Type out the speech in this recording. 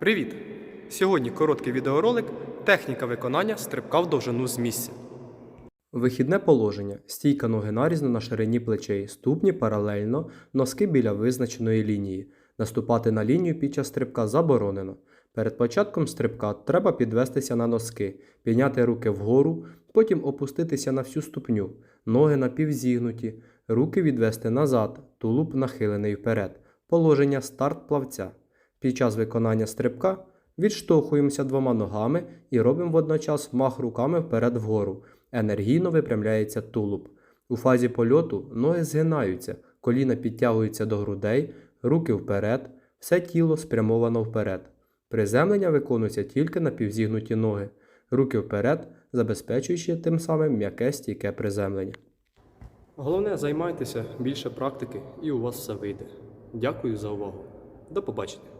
Привіт! Сьогодні короткий відеоролик Техніка виконання стрибка в довжину з місця. Вихідне положення. Стійка ноги нарізно на ширині плечей, ступні паралельно, носки біля визначеної лінії. Наступати на лінію під час стрибка заборонено. Перед початком стрибка треба підвестися на носки, підняти руки вгору, потім опуститися на всю ступню, ноги напівзігнуті, руки відвести назад, тулуб нахилений вперед. Положення старт плавця. Під час виконання стрибка відштовхуємося двома ногами і робимо водночас мах руками вперед вгору. Енергійно випрямляється тулуб. У фазі польоту ноги згинаються, коліна підтягуються до грудей, руки вперед, все тіло спрямовано вперед. Приземлення виконується тільки на півзігнуті ноги, руки вперед, забезпечуючи тим самим м'яке стійке приземлення. Головне, займайтеся більше практики і у вас все вийде. Дякую за увагу. До побачення.